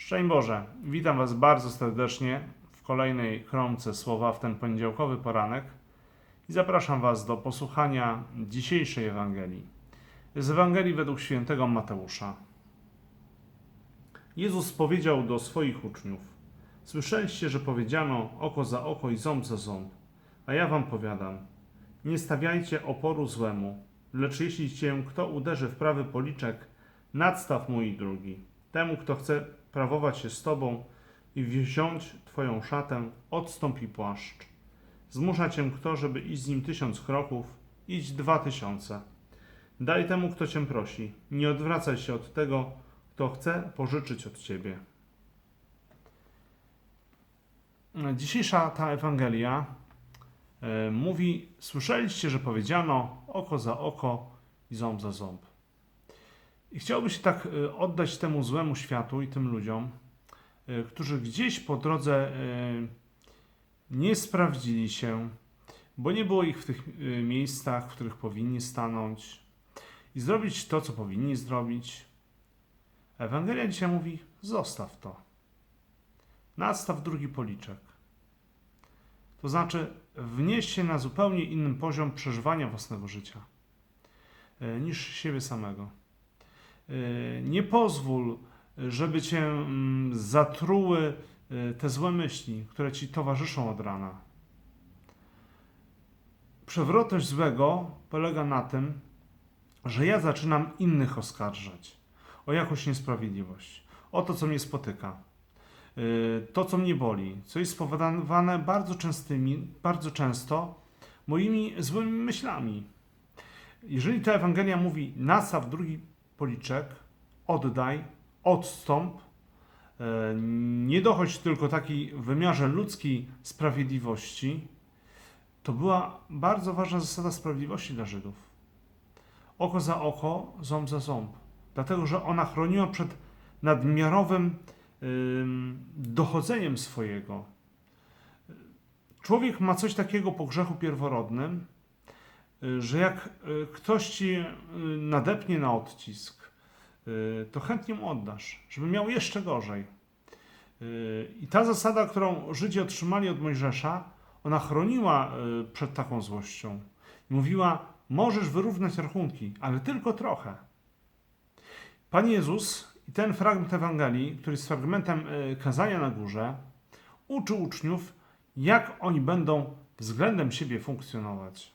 Szczęść Boże, witam Was bardzo serdecznie w kolejnej kromce słowa w ten poniedziałkowy poranek i zapraszam Was do posłuchania dzisiejszej Ewangelii. Z Ewangelii według świętego Mateusza. Jezus powiedział do swoich uczniów: Słyszeliście, że powiedziano oko za oko i ząb za ząb, a ja Wam powiadam: Nie stawiajcie oporu złemu, lecz jeśli cię kto uderzy w prawy policzek, nadstaw mu i drugi. Temu, kto chce prawować się z tobą i wziąć twoją szatę, odstąpi płaszcz. Zmusza cię kto, żeby iść z nim tysiąc kroków, idź dwa tysiące. Daj temu, kto cię prosi. Nie odwracaj się od tego, kto chce pożyczyć od ciebie. Dzisiejsza ta Ewangelia e, mówi: Słyszeliście, że powiedziano oko za oko i ząb za ząb. I chciałby się tak e, oddać temu złemu światu i tym ludziom, e, którzy gdzieś po drodze e, nie sprawdzili się, bo nie było ich w tych miejscach, w których powinni stanąć i zrobić to, co powinni zrobić. Ewangelia dzisiaj mówi: zostaw to. Nadstaw drugi policzek. To znaczy, wnieś się na zupełnie inny poziom przeżywania własnego życia niż siebie samego. E, Nie pozwól, żeby cię mm, zatruły e, te złe myśli, które ci towarzyszą od rana. Przewrotność złego polega na tym, że ja zaczynam innych oskarżać o jakąś niesprawiedliwość, o to, co mnie spotyka, y, to, co mnie boli, co jest spowodowane bardzo, częstymi, bardzo często moimi złymi myślami. Jeżeli ta Ewangelia mówi nastaw drugi policzek, oddaj, odstąp, y, nie dochodź tylko takiej w wymiarze ludzkiej sprawiedliwości, to była bardzo ważna zasada sprawiedliwości dla Żydów. Oko za oko, ząb za ząb. Dlatego, że ona chroniła przed nadmiarowym ym, dochodzeniem swojego. Człowiek ma coś takiego po grzechu pierworodnym, że jak y, ktoś ci y, nadepnie na odcisk, y, to chętnie mu oddasz, żeby miał jeszcze gorzej. Y, I ta zasada, którą Żydzi otrzymali od Mojżesza, ona chroniła y, przed taką złością. Mówiła, możesz wyrównać rachunki, ale tylko trochę. Pan Jezus i ten fragment Ewangelii, który jest fragmentem y, kazania na górze, uczy uczniów, jak oni będą względem siebie funkcjonować,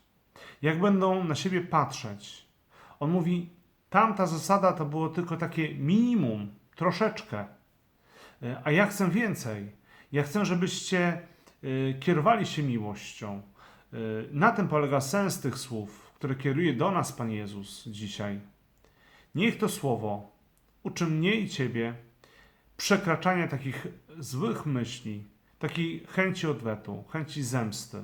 jak będą na siebie patrzeć. On mówi, tamta zasada to było tylko takie minimum, troszeczkę, Y, a ja chcę więcej. Ja chcę, żebyście y, kierowali się miłością. Y, Na tym polega sens tych słów, które kieruje do nas Pan Jezus dzisiaj. Niech to słowo uczy mnie i Ciebie przekraczania takich złych myśli, takiej chęci odwetu, chęci zemsty.